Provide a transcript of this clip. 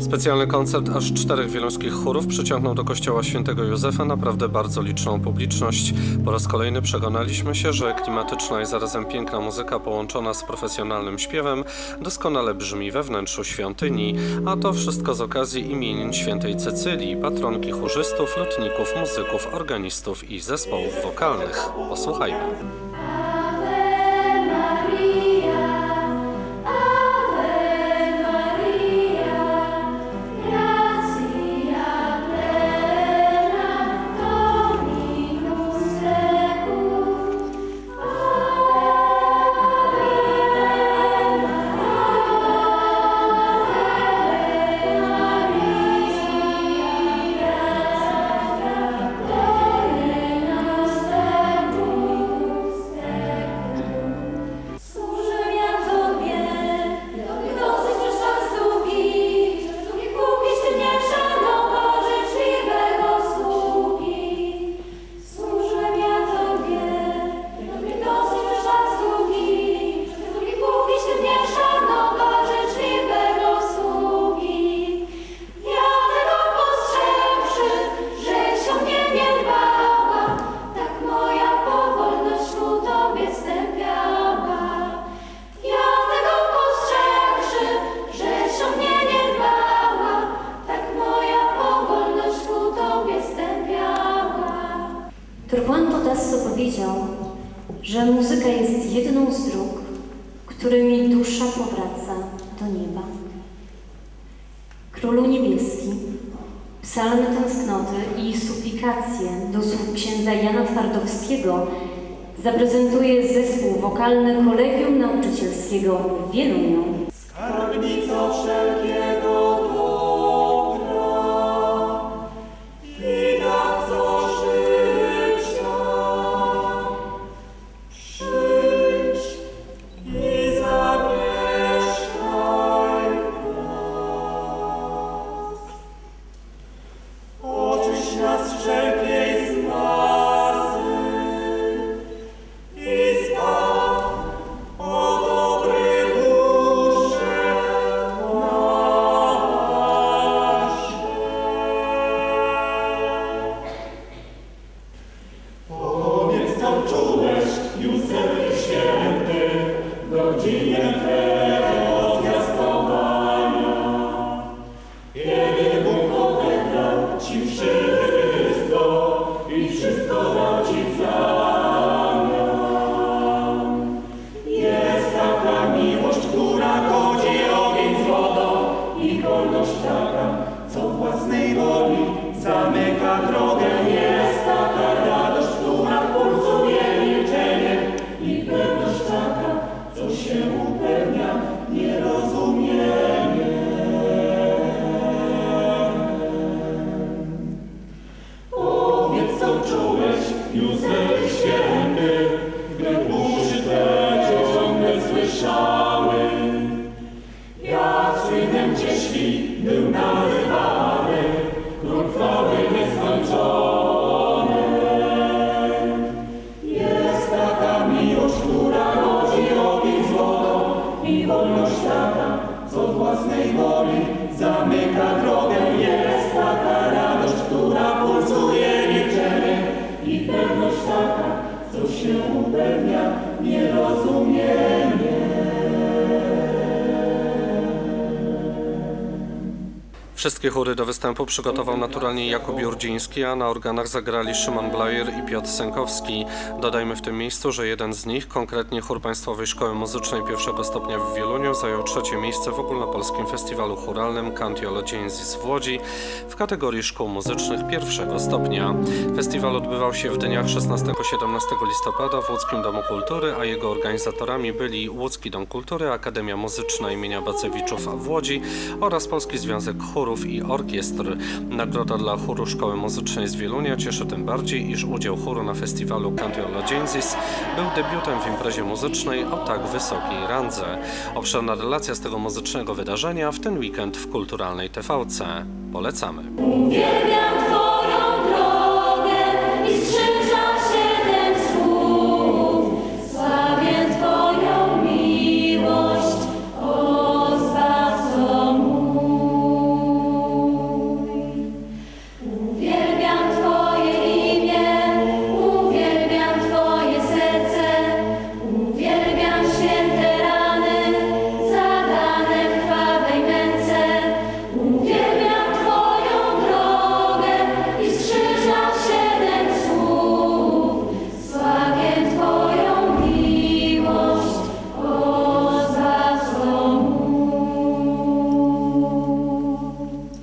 Specjalny koncert aż czterech wieluńskich chórów przyciągnął do kościoła świętego Józefa naprawdę bardzo liczną publiczność. Po raz kolejny przekonaliśmy się, że klimatyczna i zarazem piękna muzyka połączona z profesjonalnym śpiewem doskonale brzmi we wnętrzu świątyni, a to wszystko z okazji imienin świętej Cecylii, patronki chórzystów, lutników, muzyków, organistów i zespołów wokalnych. Posłuchajmy. Torquato Tasso powiedział, że muzyka jest jedną z dróg, którymi dusza powraca do nieba. Królu Niebieski, psalmy tęsknoty i suplikacje do słów księdza Jana Twardowskiego zaprezentuje zespół wokalny Kolegium Nauczycielskiego w Wieluniu. Skarbnica wszelkiego i wolność taka, co własnej woli zamyka drogę. Jest taka radość, która pulsuje milczeniem i pewność taka, co się upewnia nierozumieniem. Wszystkie chóry do występu przygotował naturalnie Jakub Jurdziński, a na organach zagrali Szymon Blajer i Piotr Sękowski. Dodajmy w tym miejscu, że jeden z nich, konkretnie chór Państwowej Szkoły Muzycznej pierwszego stopnia w Wieluniu, zajął trzecie miejsce w ogólnopolskim festiwalu chóralnym Cantiolo Dziensis w Łodzi w kategorii szkół muzycznych pierwszego stopnia. Festiwal odbywał się w dniach 16-17 listopada w Łódzkim Domu Kultury, a jego organizatorami byli Łódzki Dom Kultury, Akademia Muzyczna imienia Bacewiczów w Łodzi oraz Polski Związek Chórów i Orkiestr. Nagroda dla chóru Szkoły Muzycznej z Wielunia cieszy tym bardziej, iż udział chóru na festiwalu Cantiolo Gensis był debiutem w imprezie muzycznej o tak wysokiej randze. Obszerna relacja z tego muzycznego wydarzenia w ten weekend w kulturalnej TVC. Polecamy. Uwielbiam